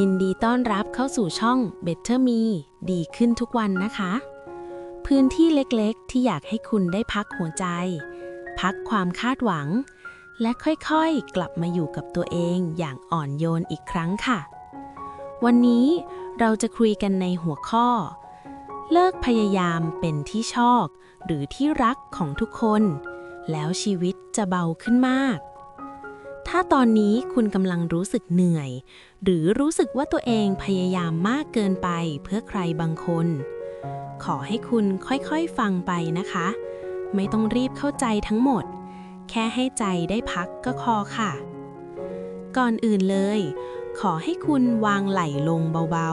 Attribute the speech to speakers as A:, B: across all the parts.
A: ยินดีต้อนรับเข้าสู่ช่อง Better Me ดีขึ้นทุกวันนะคะ พื้นที่เล็กๆ ที่อยากให้คุณได้พักหัวใจ พักความคาดหวัง และค่อยๆ กลับมาอยู่กับตัวเองอย่างอ่อนโยนอีกครั้งค่ะ วันนี้เราจะคุยกันในหัวข้อ เลิกพยายามเป็นที่ชอบ หรือที่รักของทุกคน แล้วชีวิตจะเบาขึ้นมาก ถ้าตอนนี้คุณกำลังรู้สึกเหนื่อย หรือรู้สึกว่าตัวเองพยายามมากเกินไปเพื่อใครบางคน ขอให้คุณค่อยๆฟังไปนะคะ ไม่ต้องรีบเข้าใจทั้งหมด แค่ให้ใจได้พักก็พอค่ะ ก่อนอื่นเลย ขอให้คุณวางไหล่ลงเบา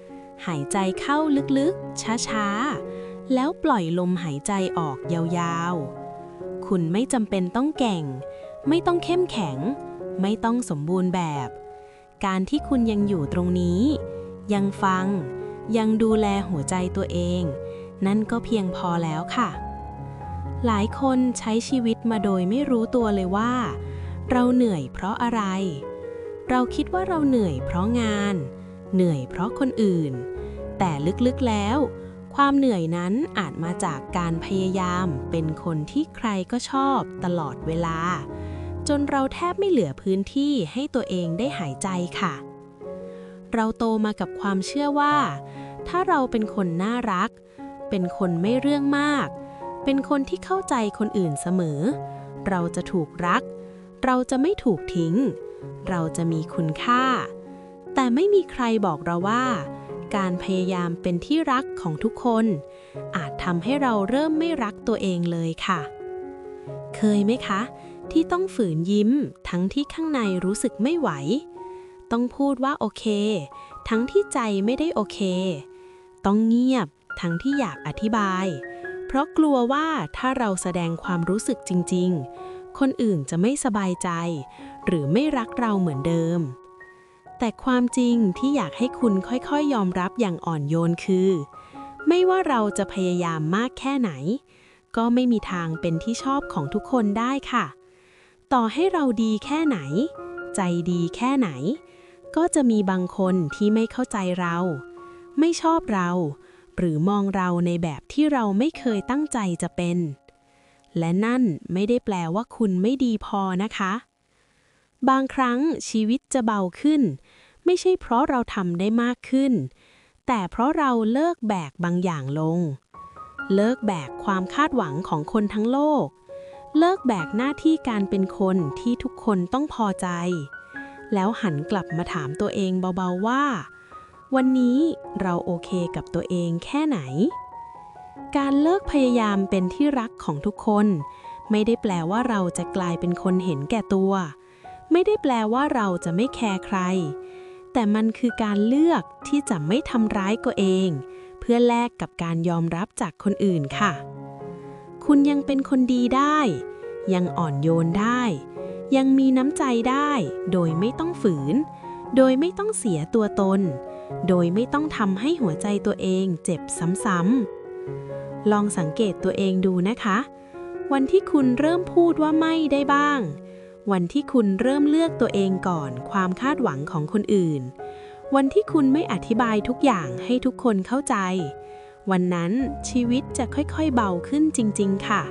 A: ๆ หายใจเข้าลึกๆ ช้าๆ แล้วปล่อยลมหายใจออกยาวๆ คุณไม่จำเป็นต้องเก่ง ไม่ต้องเข้มแข็ง ไม่ต้องสมบูรณ์แบบ การที่คุณยังอยู่ตรงนี้ ยังฟัง ยังดูแลหัวใจตัวเอง นั่นก็เพียงพอแล้วค่ะ หลายคนใช้ชีวิตมาโดยไม่รู้ตัวเลยว่า เราเหนื่อยเพราะอะไร เราคิดว่าเราเหนื่อยเพราะงาน เหนื่อยเพราะคนอื่น แต่ลึกๆแล้วความเหนื่อยนั้นอาจมาจากการพยายามเป็นคนที่ใครก็ชอบตลอดเวลา จนเราแทบไม่เหลือพื้นที่ให้ตัวเองได้หายใจค่ะ เราโตมากับความเชื่อว่า ถ้าเราเป็นคนน่ารัก เป็นคนไม่เรื่องมาก เป็นคนที่เข้าใจคนอื่นเสมอ เราจะถูกรัก เราจะไม่ถูกทิ้ง เราจะมีคุณค่า แต่ไม่มีใครบอกเราว่า การพยายามเป็นที่รักของทุกคน อาจทำให้เราเริ่มไม่รักตัวเองเลยค่ะ เคยไหมคะ ที่ต้องฝืนยิ้ม ทั้งที่ข้างในรู้สึกไม่ไหว ต้องพูดว่าโอเค ทั้งที่ใจไม่ได้โอเค ต้องเงียบ ทั้งที่อยากอธิบาย เพราะกลัวว่าถ้าเราแสดงความรู้สึกจริง ๆ คนอื่นจะไม่สบายใจ หรือไม่รักเราเหมือนเดิม แต่ความจริงที่อยากให้คุณค่อยๆยอมรับอย่างอ่อนโยนคือ ไม่ว่าเราจะพยายามมากแค่ไหนก็ไม่มีทางเป็นที่ชอบของทุกคนได้ค่ะ ต่อให้เราดีแค่ไหน ใจดีแค่ไหน ก็จะมีบางคนที่ไม่เข้าใจเรา ไม่ชอบเรา หรือมองเราในแบบที่เราไม่เคยตั้งใจจะเป็น และนั่นไม่ได้แปลว่าคุณไม่ดีพอนะคะ บางครั้งชีวิตจะเบาขึ้น ไม่ใช่เพราะเราทำได้มากขึ้น แต่เพราะเราเลิกแบกบางอย่างลง เลิกแบกความคาดหวังของคนทั้งโลก เลิกแบกหน้าที่การเป็นคนที่ทุกคนต้องพอใจ แล้วหันกลับมาถามตัวเองเบาๆว่า วันนี้เราโอเคกับตัวเองแค่ไหน การเลิกพยายามเป็นที่รักของทุกคน ไม่ได้แปลว่าเราจะกลายเป็นคนเห็นแก่ตัว ไม่ได้แปลว่าเราจะไม่แคร์ใคร แต่มันคือการเลือกที่จะไม่ทำร้ายตัวเอง เพื่อแลกกับการยอมรับจากคนอื่นค่ะ คุณยังเป็นคนดีได้ ยังอ่อนโยนได้ ยังมีน้ำใจได้ โดยไม่ต้องฝืน โดยไม่ต้องเสียตัวตน โดยไม่ต้องทำให้หัวใจตัวเองเจ็บซ้ำๆ ลองสังเกตตัวเองดูนะคะ วันที่คุณเริ่มพูดว่าไม่ได้บ้าง วันที่คุณเริ่มเลือกตัวเองก่อนความคาดหวังของคนอื่น วันที่คุณไม่อธิบายทุกอย่างให้ทุกคนเข้าใจ วันนั้นชีวิตจะค่อยๆเบาขึ้นจริง ๆ ค่ะ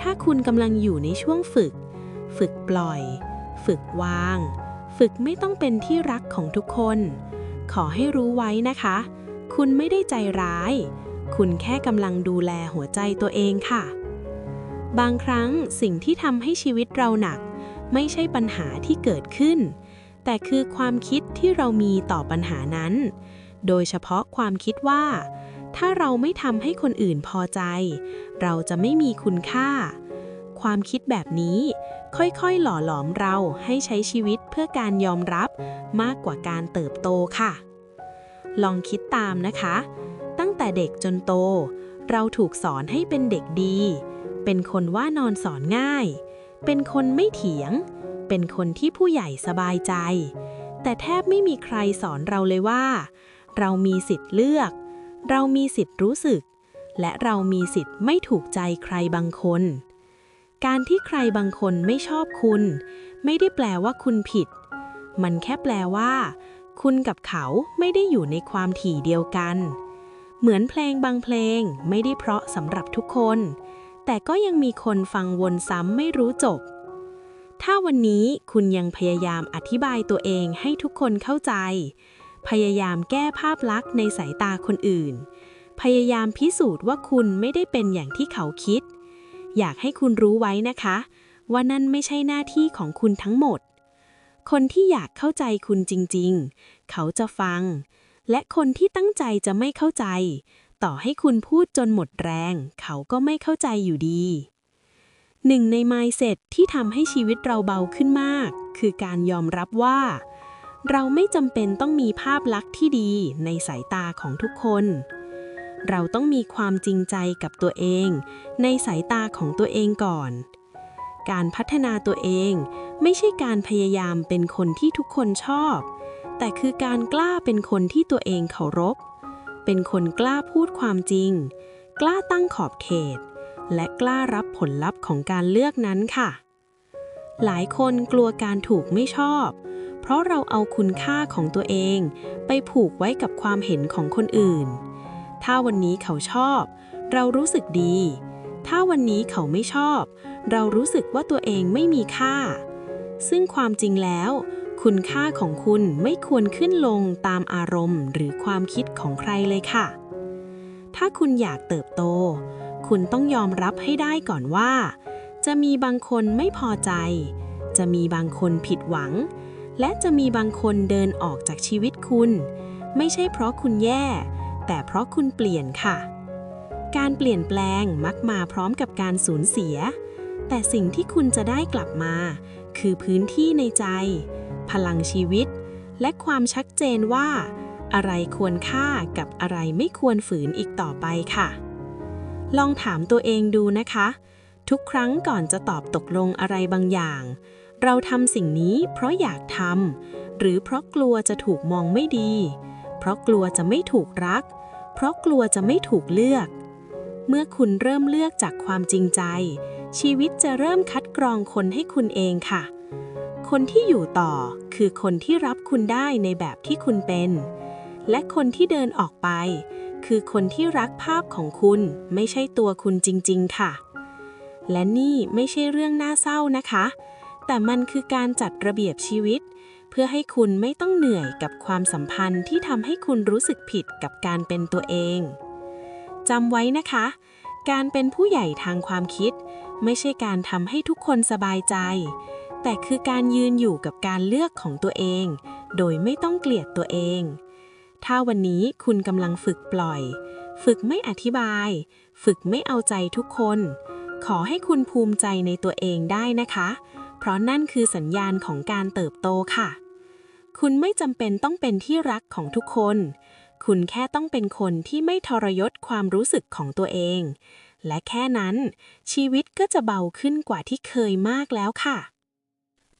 A: ถ้าคุณกำลังอยู่ในช่วงฝึก ฝึกปล่อย ฝึกวาง ฝึกไม่ต้องเป็นที่รักของทุกคน ขอให้รู้ไว้นะคะ คุณไม่ได้ใจร้าย คุณแค่กำลังดูแลหัวใจตัวเองค่ะ บางครั้งสิ่งที่ทำให้ชีวิตเราหนัก ไม่ใช่ปัญหาที่เกิดขึ้น แต่คือความคิดที่เรามีต่อปัญหานั้น โดยเฉพาะความคิดว่า ถ้าเราไม่ทำให้คนอื่นพอใจ เราจะไม่มีคุณค่า ความคิดแบบนี้ค่อยๆ หล่อหลอมเราให้ใช้ชีวิตเพื่อการยอมรับมากกว่าการเติบโตค่ะ ลองคิดตามนะคะ ตั้งแต่เด็กจนโต เราถูกสอนให้เป็นเด็กดี เป็นคนว่านอนสอนง่าย เป็นคนไม่เถียง เป็นคนที่ผู้ใหญ่สบายใจ แต่แทบไม่มีใครสอนเราเลยว่า เรามีสิทธิ์เลือก เรามีสิทธิ์รู้สึก และเรามีสิทธิ์ไม่ถูกใจใครบางคน การที่ใครบางคนไม่ชอบคุณ ไม่ได้แปลว่าคุณผิด มันแค่แปลว่า คุณกับเขาไม่ได้อยู่ในความถี่เดียวกัน เหมือนเพลงบางเพลงไม่ได้เพราะสำหรับทุกคน แต่ก็ยังมีคนฟังวนซ้ำไม่รู้จบถ้าวันนี้คุณยังพยายามอธิบายตัวเองให้ทุกคนเข้าใจ พยายามแก้ภาพลักษณ์ในสายตาคนอื่น พยายามพิสูจน์ว่าคุณไม่ได้เป็นอย่างที่เขาคิด อยากให้คุณรู้ไว้นะคะ ว่านั่นไม่ใช่หน้าที่ของคุณทั้งหมด คนที่อยากเข้าใจคุณจริงๆ เขาจะฟัง และคนที่ตั้งใจจะไม่เข้าใจ ต่อให้คุณพูดจนหมดแรง เขาก็ไม่เข้าใจอยู่ดีหนึ่งใน mindset ที่ทำให้ชีวิตเราเบาขึ้นมาก คือการยอมรับว่า เราไม่จำเป็นต้องมีภาพลักษณ์ที่ดีในสายตาของทุกคน เราต้องมีความจริงใจกับตัวเอง ในสายตาของตัวเองก่อน การพัฒนาตัวเองไม่ใช่การพยายามเป็นคนที่ทุกคนชอบ แต่คือการกล้าเป็นคนที่ตัวเองเคารพ เป็นคนกล้าพูดความจริง กล้าตั้งขอบเขต และกล้ารับผลลัพธ์ของการเลือกนั้นค่ะ หลายคนกลัวการถูกไม่ชอบเราะเราเอาคุณค่าของตัวเอง ไปผูกไว้กับความเห็นของคนอื่น ถ้าวันนี้เขาชอบ เรารู้สึกดี ถ้าวันนี้เขาไม่ชอบ เรารู้สึกว่าตัวเองไม่มีค่า ซึ่งความจริงแล้ว คุณค่าของคุณไม่ควรขึ้นลงตามอารมณ์หรือความคิดของใครเลยค่ะ ถ้าคุณอยากเติบโต คุณต้องยอมรับให้ได้ก่อนว่า จะมีบางคนไม่พอใจ จะมีบางคนผิดหวัง และจะมีบางคนเดินออกจากชีวิตคุณ ไม่ใช่เพราะคุณแย่ แต่เพราะคุณเปลี่ยนค่ะ การเปลี่ยนแปลงมักมาพร้อมกับการสูญเสีย แต่สิ่งที่คุณจะได้กลับมา คือพื้นที่ในใจ พลังชีวิต และความชัดเจนว่า อะไรควรค่ากับอะไรไม่ควรฝืนอีกต่อไปค่ะ ลองถามตัวเองดูนะคะ ทุกครั้งก่อนจะตอบตกลงอะไรบางอย่าง เราทำสิ่งนี้เพราะอยากทำหรือเพราะกลัวจะถูกมองไม่ดี เพราะกลัวจะไม่ถูกรัก เพราะกลัวจะไม่ถูกเลือก เมื่อคุณเริ่มเลือกจากความจริงใจ ชีวิตจะเริ่มคัดกรองคนให้คุณเองค่ะ คนที่อยู่ต่อคือคนที่รับคุณได้ในแบบที่คุณเป็น และคนที่เดินออกไป คือคนที่รักภาพของคุณไม่ใช่ตัวคุณจริง ๆ ค่ะ และนี่ไม่ใช่เรื่องน่าเศร้านะคะ แต่มันคือการจัดระเบียบชีวิต เพื่อให้คุณไม่ต้องเหนื่อยกับความสัมพันธ์ที่ทำให้คุณรู้สึกผิดกับการเป็นตัวเองจำไว้นะคะ การเป็นผู้ใหญ่ทางความคิด ไม่ใช่การทำให้ทุกคนสบายใจ แต่คือการยืนอยู่กับการเลือกของตัวเอง โดยไม่ต้องเกลียดตัวเอง ถ้าวันนี้คุณกำลังฝึกปล่อย ฝึกไม่อธิบาย ฝึกไม่เอาใจทุกคน ขอให้คุณภูมิใจในตัวเองได้นะคะ เพราะนั่นคือสัญญาณของการเติบโตค่ะ คุณไม่จำเป็นต้องเป็นที่รักของทุกคน คุณแค่ต้องเป็นคนที่ไม่ทรยศความรู้สึกของตัวเอง และแค่นั้น ชีวิตก็จะเบาขึ้นกว่าที่เคยมากแล้วค่ะ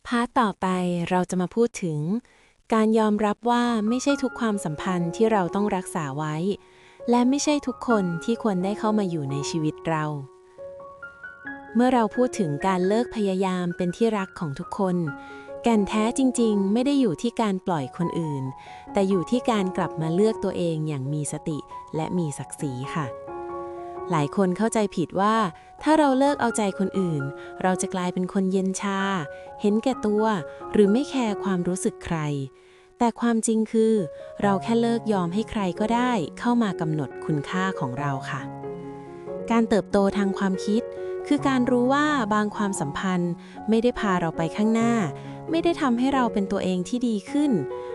B: พาร์ทต่อไปเราจะมาพูดถึง การยอมรับว่าไม่ใช่ทุกความสัมพันธ์ที่เราต้องรักษาไว้ และไม่ใช่ทุกคนที่ควรได้เข้ามาอยู่ในชีวิตเรา เมื่อเราพูดถึงการเลิกพยายามเป็นที่รักของทุกคน แก่นแท้จริงๆ ไม่ได้อยู่ที่การปล่อยคนอื่น แต่อยู่ที่การกลับมาเลือกตัวเองอย่างมีสติและมีศักดิ์ศรีค่ะ หลายคนเข้าใจผิดว่า ถ้าเราเลิกเอาใจคนอื่น เราจะกลายเป็นคนเย็นชา เห็นแก่ตัว หรือไม่แคร์ความรู้สึกใคร แต่ความจริงคือ เราแค่เลิกยอมให้ใครก็ได้ เข้ามากำหนดคุณค่าของเราค่ะ การเติบโตทางความคิด คือการรู้ว่าบางความสัมพันธ์ ไม่ได้พาเราไปข้างหน้า ไม่ได้ทำให้เราเป็นตัวเองที่ดีขึ้น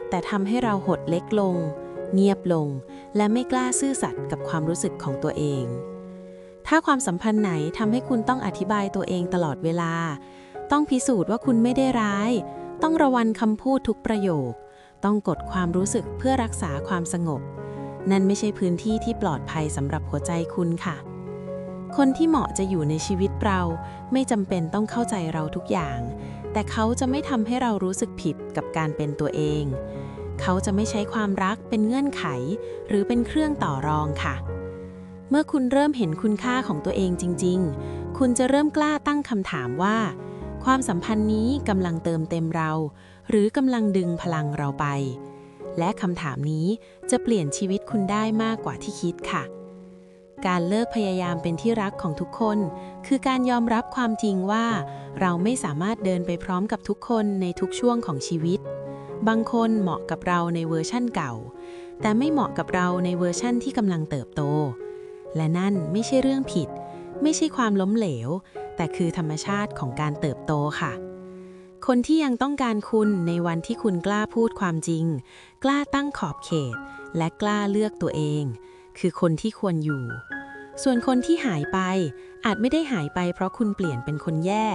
B: แต่ทำให้เราหดเล็กลง เงียบลง และไม่กล้าซื่อสัตย์กับความรู้สึกของตัวเอง ถ้าความสัมพันธ์ไหนทำให้คุณต้องอธิบายตัวเองตลอดเวลา ต้องพิสูจน์ว่าคุณไม่ได้ร้าย ต้องระวังคำพูดทุกประโยค ต้องกดความรู้สึกเพื่อรักษาความสงบนั่นไม่ใช่พื้นที่ที่ปลอดภัยสำหรับหัวใจคุณค่ะ คนที่เหมาะจะอยู่ในชีวิตเราไม่จำเป็นต้องเข้าใจเราทุกอย่าง แต่เขาจะไม่ทำให้เรารู้สึกผิดกับการเป็นตัวเอง เขาจะไม่ใช้ความรักเป็นเงื่อนไข หรือเป็นเครื่องต่อรองค่ะ เมื่อคุณเริ่มเห็นคุณค่าของตัวเองจริง ๆ คุณจะเริ่มกล้าตั้งคำถามว่า ความสัมพันธ์นี้กำลังเติมเต็มเรา หรือกำลังดึงพลังเราไป
A: และคำถามนี้จะเปลี่ยนชีวิตคุณได้มากกว่าที่คิดค่ะ การเลิกพยายามเป็นที่รักของทุกคน คือการยอมรับความจริงว่า เราไม่สามารถเดินไปพร้อมกับทุกคนในทุกช่วงของชีวิต บางคนเหมาะกับเราในเวอร์ชั่นเก่า แต่ไม่เหมาะกับเราในเวอร์ชั่นที่กำลังเติบโต และนั่นไม่ใช่เรื่องผิด ไม่ใช่ความล้มเหลว แต่คือธรรมชาติของการเติบโตค่ะ คนที่ยังต้องการคุณในวันที่คุณกล้าพูดความจริง กล้าตั้งขอบเขต และกล้าเลือกตัวเอง คือคนที่ควรอยู่ ส่วนคนที่หายไป อาจไม่ได้หายไปเพราะคุณเปลี่ยนเป็นคนแย่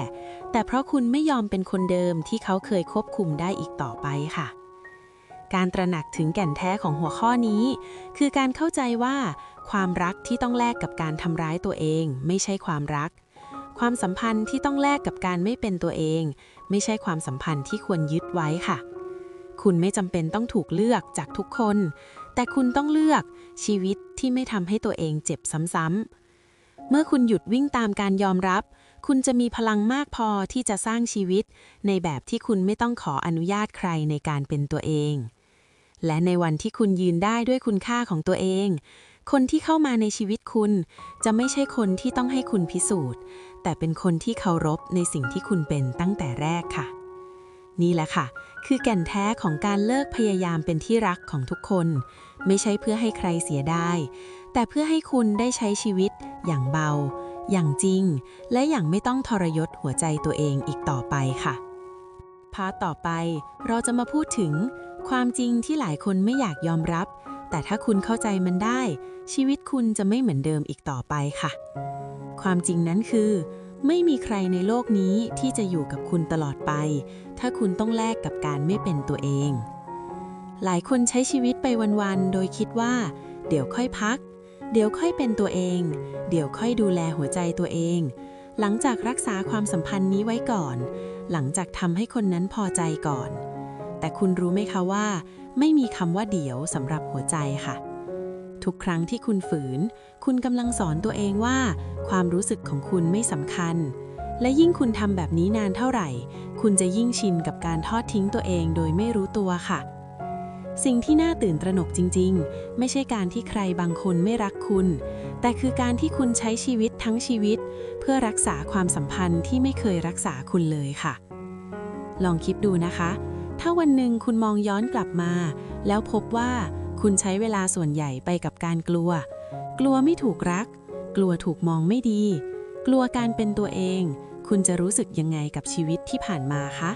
A: แต่เพราะคุณไม่ยอมเป็นคนเดิมที่เขาเคยควบคุมได้อีกต่อไปค่ะ การตระหนักถึงแก่นแท้ของหัวข้อนี้ คือการเข้าใจว่า ความรักที่ต้องแลกกับการทำร้ายตัวเอง ไม่ใช่ความรัก ความสัมพันธ์ที่ต้องแลกกับการไม่เป็นตัวเอง ไม่ใช่ความสัมพันธ์ที่ควรยึดไว้ค่ะคุณไม่จำเป็นต้องถูกเลือกจากทุกคน แต่คุณต้องเลือก ชีวิตที่ไม่ทำให้ตัวเองเจ็บซ้ำๆ เมื่อคุณหยุดวิ่งตามการยอมรับ คุณจะมีพลังมากพอที่จะสร้างชีวิต ในแบบที่คุณไม่ต้องขออนุญาตใครในการเป็นตัวเอง และในวันที่คุณยืนได้ด้วยคุณค่าของตัวเอง คนที่เข้ามาในชีวิตคุณ จะไม่ใช่คนที่ต้องให้คุณพิสูจน์ แต่เป็นคนที่เคารพในสิ่งที่คุณเป็นตั้งแต่แรกค่ะนี่แหละค่ะ คือแก่นแท้ของการเลิกพยายามเป็นที่รักของทุกคน ไม่ใช่เพื่อให้ใครเสียได้ แต่เพื่อให้คุณได้ใช้ชีวิตอย่างเบา อย่างจริง และอย่างไม่ต้องทรยศหัวใจตัวเองอีกต่อไปค่ะ พาต่อไปเราจะมาพูดถึง ความจริงที่หลายคนไม่อยากยอมรับ แต่ถ้าคุณเข้าใจมันได้ ชีวิตคุณจะไม่เหมือนเดิมอีกต่อไปค่ะ ความจริงนั้นคือไม่มีใครในโลกนี้ที่จะอยู่กับคุณตลอดไป ถ้าคุณต้องแลกกับการไม่เป็นตัวเอง หลายคนใช้ชีวิตไปวันๆ โดยคิดว่า เดี๋ยวค่อยพัก เดี๋ยวค่อยเป็นตัวเอง เดี๋ยวค่อยดูแลหัวใจตัวเอง หลังจากรักษาความสัมพันธ์นี้ไว้ก่อน หลังจากทำให้คนนั้นพอใจก่อน แต่คุณรู้ไหมคะว่า ไม่มีคำว่าเดี๋ยวสำหรับหัวใจค่ะ ทุกครั้งที่คุณฝืน คุณกำลังสอนตัวเองว่า ความรู้สึกของคุณไม่สำคัญ และยิ่งคุณทำแบบนี้นานเท่าไหร่ คุณจะยิ่งชินกับการทอดทิ้งตัวเองโดยไม่รู้ตัวค่ะ สิ่งที่น่าตื่นตระหนกจริง ๆ ไม่ใช่การที่ใครบางคนไม่รักคุณ แต่คือการที่คุณใช้ชีวิตทั้งชีวิต เพื่อรักษาความสัมพันธ์ที่ไม่เคยรักษาคุณเลยค่ะ ลองคิดดูนะคะ ถ้าวันหนึ่งคุณมองย้อนกลับมา แล้วพบว่าคุณใช้เวลาส่วนใหญ่ไปกับการกลัว กลัวไม่ถูกรัก กลัวถูกมองไม่ดี กลัวการเป็นตัวเอง คุณจะรู้สึกยังไงกับชีวิตที่ผ่านมาคะ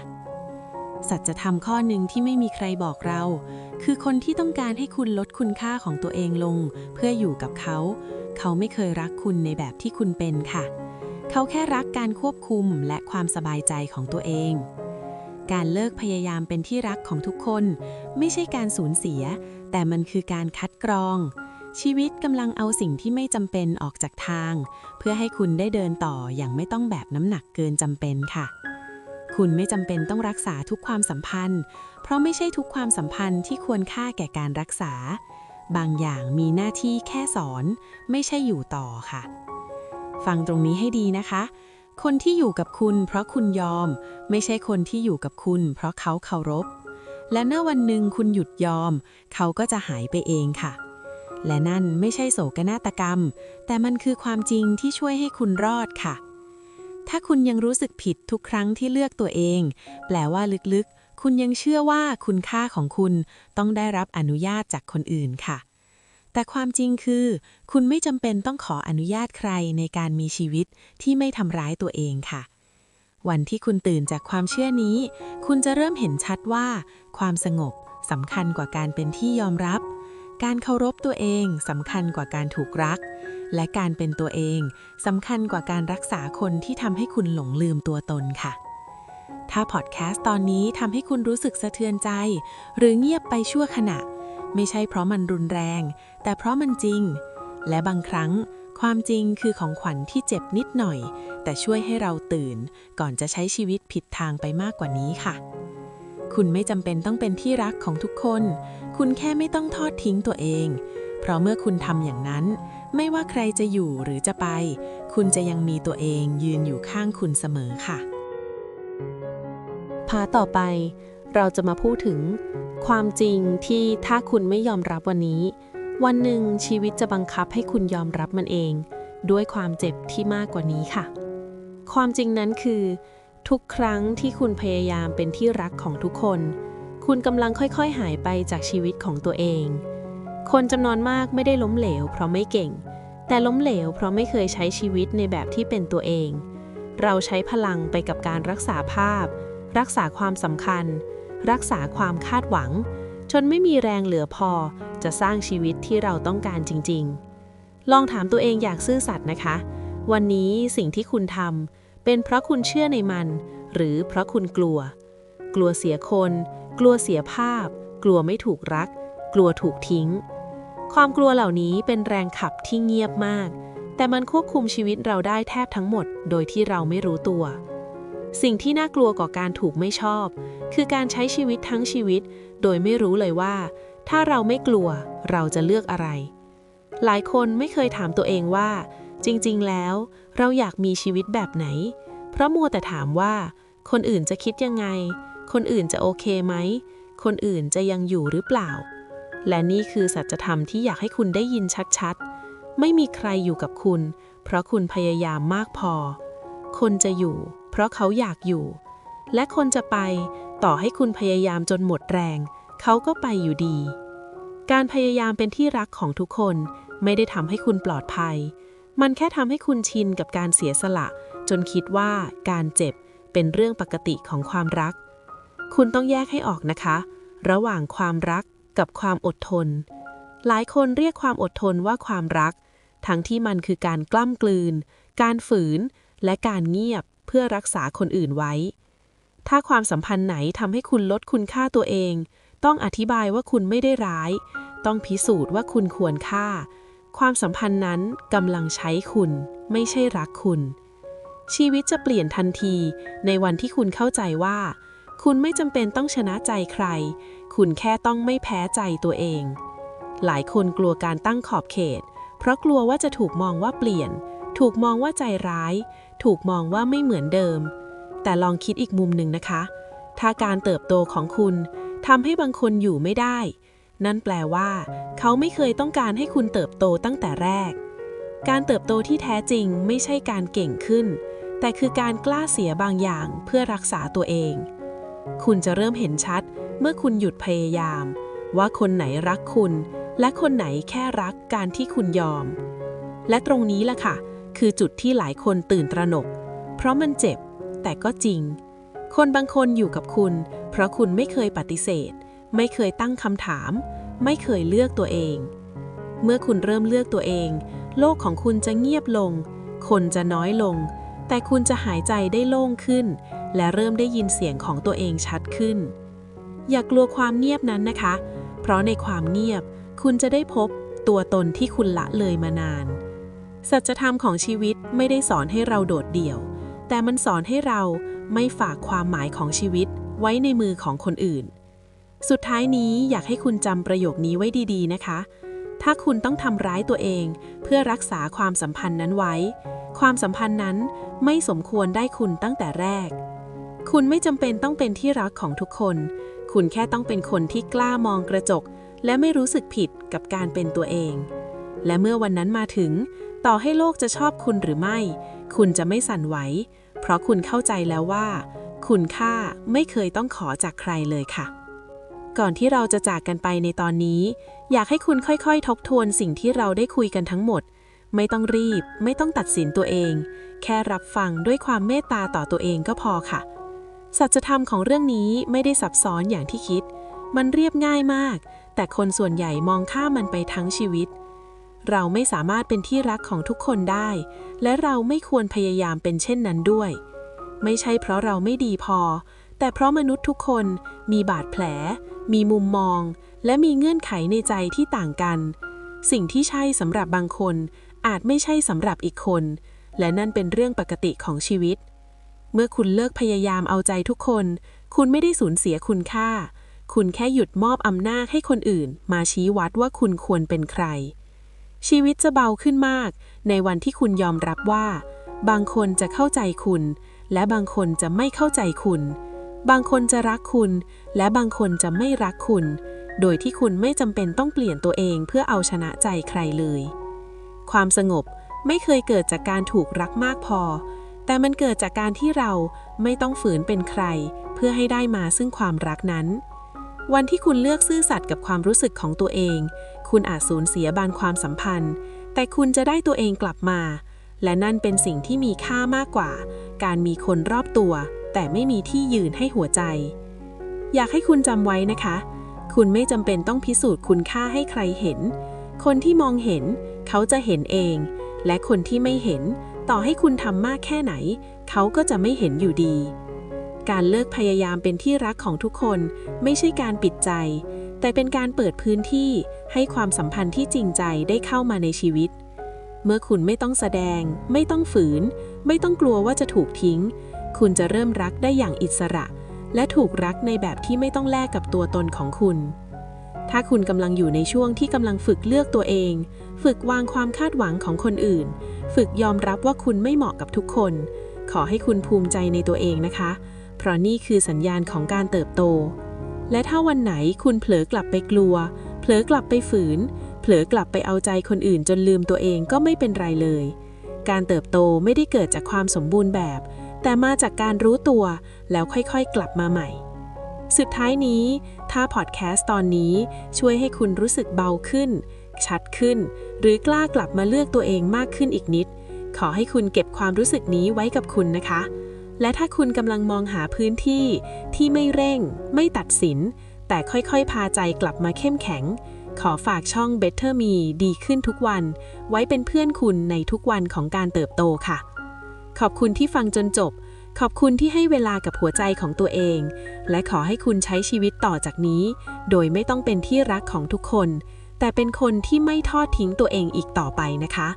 A: สัจธรรมข้อหนึ่งที่ไม่มีใครบอกเรา คือคนที่ต้องการให้คุณลดคุณค่าของตัวเองลง เพื่ออยู่กับเขา เขาไม่เคยรักคุณในแบบที่คุณเป็นค่ะ เขาแค่รักการควบคุมและความสบายใจของตัวเอง การเลิกพยายามเป็นที่รักของทุกคน ไม่ใช่การสูญเสีย แต่มันคือการคัดกรอง ชีวิตกำลังเอาสิ่งที่ไม่จำเป็นออกจากทาง เพื่อให้คุณได้เดินต่ออย่างไม่ต้องแบกน้ำหนักเกินจำเป็นค่ะ คุณไม่จำเป็นต้องรักษาทุกความสัมพันธ์ เพราะไม่ใช่ทุกความสัมพันธ์ที่ควรค่าแก่การรักษา บางอย่างมีหน้าที่แค่สอน ไม่ใช่อยู่ต่อค่ะ ฟังตรงนี้ให้ดีนะคะ คนที่อยู่กับคุณ เพราะคุณยอม ไม่ใช่คนที่อยู่กับคุณ เพราะเขาเคารพ และเมื่อวันหนึ่งคุณหยุดยอม เขาก็จะหายไปเองค่ะ และนั่นไม่ใช่โศกนาฏกรรม แต่มันคือความจริงที่ช่วยให้คุณรอดค่ะ ถ้าคุณยังรู้สึกผิดทุกครั้งที่เลือกตัวเอง แปลว่าลึกๆ คุณยังเชื่อว่าคุณค่าของคุณต้องได้รับอนุญาตจากคนอื่นค่ะ แต่ความจริงคือ คุณไม่จำเป็นต้องขออนุญาตใครในการมีชีวิตที่ไม่ทำร้ายตัวเองค่ะ วันที่คุณตื่นจากความเชื่อนี้ คุณจะเริ่มเห็นชัดว่า ความสงบสำคัญกว่าการเป็นที่ยอมรับ การเคารพตัวเองสำคัญกว่าการถูกรัก และการเป็นตัวเองสำคัญกว่าการรักษาคนที่ทำให้คุณหลงลืมตัวตนค่ะ ถ้าพอดแคสต์ตอนนี้ทำให้คุณรู้สึกสะเทือนใจ หรือเงียบไปชั่วขณะ ไม่ใช่เพราะมันรุนแรง แต่เพราะมันจริง และบางครั้ง ความจริงคือของขวัญที่เจ็บนิดหน่อย แต่ช่วยให้เราตื่น ก่อนจะใช้ชีวิตผิดทางไปมากกว่านี้ค่ะ คุณไม่จำเป็นต้องเป็นที่รักของทุกคน คุณแค่ไม่ต้องทอดทิ้งตัวเอง เพราะเมื่อคุณทำอย่างนั้น ไม่ว่าใครจะอยู่หรือจะไป คุณจะยังมีตัวเองยืนอยู่ข้างคุณเสมอค่ะ
B: พาต่อไป เราจะมาพูดถึง
A: ความจริงที่ถ้าคุณไม่ยอมรับวันนี้ วันหนึ่งชีวิตจะบังคับให้คุณยอมรับมันเอง ด้วยความเจ็บที่มากกว่านี้ค่ะ ความจริงนั้นคือ ทุกครั้งที่คุณพยายามเป็นที่รักของทุกคน คุณกำลังค่อยๆ หายไปจากชีวิตของตัวเอง คนจำนวนมากไม่ได้ล้มเหลว เพราะไม่เก่ง แต่ล้มเหลว เพราะไม่เคยใช้ชีวิตในแบบที่เป็นตัวเอง เราใช้พลังไปกับการรักษาภาพ รักษาความสำคัญ รักษาความคาดหวัง จนไม่มีแรงเหลือพอจะสร้างชีวิตที่เราต้องการจริง ๆ ลองถามตัวเองอย่างซื่อสัตย์นะคะ วันนี้สิ่งที่คุณทำ เป็นเพราะคุณเชื่อในมัน หรือเพราะคุณกลัว กลัวเสียคน กลัวเสียภาพ กลัวไม่ถูกรัก กลัวถูกทิ้ง ความกลัวเหล่านี้เป็นแรงขับที่เงียบมาก แต่มันควบคุมชีวิตเราได้แทบทั้งหมด โดยที่เราไม่รู้ตัว สิ่งที่น่ากลัวกว่าการถูกไม่ชอบ คือการใช้ชีวิตทั้งชีวิต โดยไม่รู้เลยว่า ถ้าเราไม่กลัว เราจะเลือกอะไร หลายคนไม่เคยถามตัวเองว่า จริงๆ แล้ว เราอยากมีชีวิตแบบไหน เพราะมัวแต่ถามว่า คนอื่นจะคิดยังไง คนอื่นจะโอเคไหม คนอื่นจะยังอยู่หรือเปล่า และนี่คือสัจธรรมที่อยากให้คุณได้ยินชัดๆ ไม่มีใครอยู่กับคุณ เพราะคุณพยายามมากพอ คนจะอยู่ เพราะเขาอยากอยู่ และคนจะไป ต่อให้คุณพยายามจนหมดแรง เขาก็ไปอยู่ดี การพยายามเป็นที่รักของทุกคน ไม่ได้ทำให้คุณปลอดภัย มันแค่ทำให้คุณชินกับการเสียสละ จนคิดว่าการเจ็บเป็นเรื่องปกติของความรัก คุณต้องแยกให้ออกนะคะ ระหว่างความรักกับความอดทน หลายคนเรียกความอดทนว่าความรัก ทั้งที่มันคือการกล้ำกลืน การฝืน และการเงียบเพื่อรักษาคนอื่นไว้ ถ้าความสัมพันธ์ไหนทำให้คุณลดคุณค่าตัวเอง ต้องอธิบายว่าคุณไม่ได้ร้าย ต้องพิสูจน์ว่าคุณควรค่า ความสัมพันธ์นั้นกำลังใช้คุณ ไม่ใช่รักคุณ ชีวิตจะเปลี่ยนทันทีในวันที่คุณเข้าใจว่า คุณไม่จำเป็นต้องชนะใจใคร คุณแค่ต้องไม่แพ้ใจตัวเอง หลายคนกลัวการตั้งขอบเขต เพราะกลัวว่าจะถูกมองว่าเปลี่ยน ถูกมองว่าใจร้าย ถูกมองว่าไม่เหมือนเดิม แต่ลองคิดอีกมุมหนึ่งนะคะ ถ้าการเติบโตของคุณทำให้บางคนอยู่ไม่ได้ นั่นแปลว่า เขาไม่เคยต้องการให้คุณเติบโตตั้งแต่แรก การเติบโตที่แท้จริงไม่ใช่การเก่งขึ้น แต่คือการกล้าเสียบางอย่างเพื่อรักษาตัวเอง คุณจะเริ่มเห็นชัดเมื่อคุณหยุดพยายาม ว่าคนไหนรักคุณ และคนไหนแค่รักการที่คุณยอม และตรงนี้แหละค่ะ คือจุดที่หลายคนตื่นตระหนก เพราะมันเจ็บ แต่ก็จริง คนบางคนอยู่กับคุณ เพราะคุณไม่เคยปฏิเสธ ไม่เคยตั้งคำถาม ไม่เคยเลือกตัวเอง เมื่อคุณเริ่มเลือกตัวเอง โลกของคุณจะเงียบลง คนจะน้อยลง แต่คุณจะหายใจได้โล่งขึ้น และเริ่มได้ยินเสียงของตัวเองชัดขึ้น อย่ากลัวความเงียบนั้นนะคะ เพราะในความเงียบ คุณจะได้พบตัวตนที่คุณละเลยมานาน สัจธรรมของชีวิตไม่ได้สอนให้เราโดดเดี่ยว แต่มันสอนให้เราไม่ฝากความหมายของชีวิตไว้ในมือของคนอื่น สุดท้ายนี้อยากให้คุณจำประโยคนี้ไว้ดีๆนะคะ ถ้าคุณต้องทำร้ายตัวเอง เพื่อรักษาความสัมพันธ์นั้นไว้ ความสัมพันธ์นั้นไม่สมควรได้คุณตั้งแต่แรก คุณไม่จำเป็นต้องเป็นที่รักของทุกคน คุณแค่ต้องเป็นคนที่กล้ามองกระจก และไม่รู้สึกผิดกับการเป็นตัวเอง และเมื่อวันนั้นมาถึง ต่อให้โลกจะชอบคุณหรือไม่ คุณจะไม่สั่นไหว เพราะคุณเข้าใจแล้วว่า คุณค่าไม่เคยต้องขอจากใครเลยค่ะ ก่อนที่เราจะจากกันไปในตอนนี้ อยากให้คุณค่อยๆ ทบทวนสิ่งที่เราได้คุยกันทั้งหมด ไม่ต้องรีบ ไม่ต้องตัดสินตัวเอง แค่รับฟังด้วยความเมตตาต่อตัวเองก็พอค่ะ สัจธรรมของเรื่องนี้ไม่ได้ซับซ้อนอย่างที่คิด มันเรียบง่ายมาก แต่คนส่วนใหญ่มองข้ามมันไปทั้งชีวิต เราไม่สามารถเป็นที่รักของทุกคนได้ และเราไม่ควรพยายามเป็นเช่นนั้นด้วย ไม่ใช่เพราะเราไม่ดีพอ แต่เพราะมนุษย์ทุกคนมีบาดแผล มีมุมมอง และมีเงื่อนไขในใจที่ต่างกัน สิ่งที่ใช่สำหรับบางคน อาจไม่ใช่สำหรับอีกคน และนั่นเป็นเรื่องปกติของชีวิต เมื่อคุณเลิกพยายามเอาใจทุกคน คุณไม่ได้สูญเสียคุณค่า คุณแค่หยุดมอบอำนาจให้คนอื่น มาชี้วัดว่าคุณควรเป็นใคร ชีวิตจะเบาขึ้นมาก ในวันที่คุณยอมรับว่า บางคนจะเข้าใจคุณ และบางคนจะไม่เข้าใจคุณบางคนจะรักคุณ และบางคนจะไม่รักคุณ โดยที่คุณไม่จำเป็นต้องเปลี่ยนตัวเองเพื่อเอาชนะใจใครเลย ความสงบไม่เคยเกิดจากการถูกรักมากพอ แต่มันเกิดจากการที่เราไม่ต้องฝืนเป็นใคร เพื่อให้ได้มาซึ่งความรักนั้น วันที่คุณเลือกซื่อสัตย์กับความรู้สึกของตัวเอง คุณอาจสูญเสียบางความสัมพันธ์ แต่คุณจะได้ตัวเองกลับมา และนั่นเป็นสิ่งที่มีค่ามากกว่า การมีคนรอบตัว แต่ไม่มีที่ยืนให้หัวใจ อยากให้คุณจำไว้นะคะ คุณไม่จำเป็นต้องพิสูจน์คุณค่าให้ใครเห็น คนที่มองเห็น เขาจะเห็นเอง และคนที่ไม่เห็น ต่อให้คุณทำมากแค่ไหน เขาก็จะไม่เห็นอยู่ดี การเลิกพยายามเป็นที่รักของทุกคน ไม่ใช่การปิดใจ แต่เป็นการเปิดพื้นที่ให้ความสัมพันธ์ที่จริงใจได้เข้ามาในชีวิต เมื่อคุณไม่ต้องแสดง ไม่ต้องฝืน ไม่ต้องกลัวว่าจะถูกทิ้ง คุณจะเริ่มรักได้อย่างอิสระ และถูกรักในแบบที่ไม่ต้องแลกกับตัวตนของคุณ ถ้าคุณกำลังอยู่ในช่วงที่กำลังฝึกเลือกตัวเอง ฝึกวางความคาดหวังของคนอื่น ฝึกยอมรับว่าคุณไม่เหมาะกับทุกคน ขอให้คุณภูมิใจในตัวเองนะคะ เพราะนี่คือสัญญาณของการเติบโต และถ้าวันไหนคุณเผลอกลับไปกลัว เผลอกลับไปฝืน เผลอกลับไปเอาใจคนอื่นจนลืมตัวเองก็ไม่เป็นไรเลย การเติบโตไม่ได้เกิดจากความสมบูรณ์แบบ แต่มาจากการรู้ตัวแล้วค่อยๆกลับมาใหม่ สุดท้ายนี้ ถ้าพอดแคสต์ตอนนี้ช่วยให้คุณรู้สึกเบาขึ้น ชัดขึ้น หรือกล้ากลับมาเลือกตัวเองมากขึ้นอีกนิด ขอให้คุณเก็บความรู้สึกนี้ไว้กับคุณนะคะ และถ้าคุณกำลังมองหาพื้นที่ที่ไม่เร่ง ไม่ตัดสิน แต่ค่อยๆ พาใจกลับมาเข้มแข็งขอฝากช่อง Better Me ดีขึ้นทุกวัน ไว้เป็นเพื่อนคุณในทุกวันของการเติบโตค่ะ ขอบคุณที่ฟังจนจบ ขอบคุณที่ให้เวลากับหัวใจของตัวเอง และขอให้คุณใช้ชีวิตต่อจากนี้ โดยไม่ต้องเป็นที่รักของทุกคน แต่เป็นคนที่ไม่ทอดทิ้งตัวเองอีกต่อไปนะคะ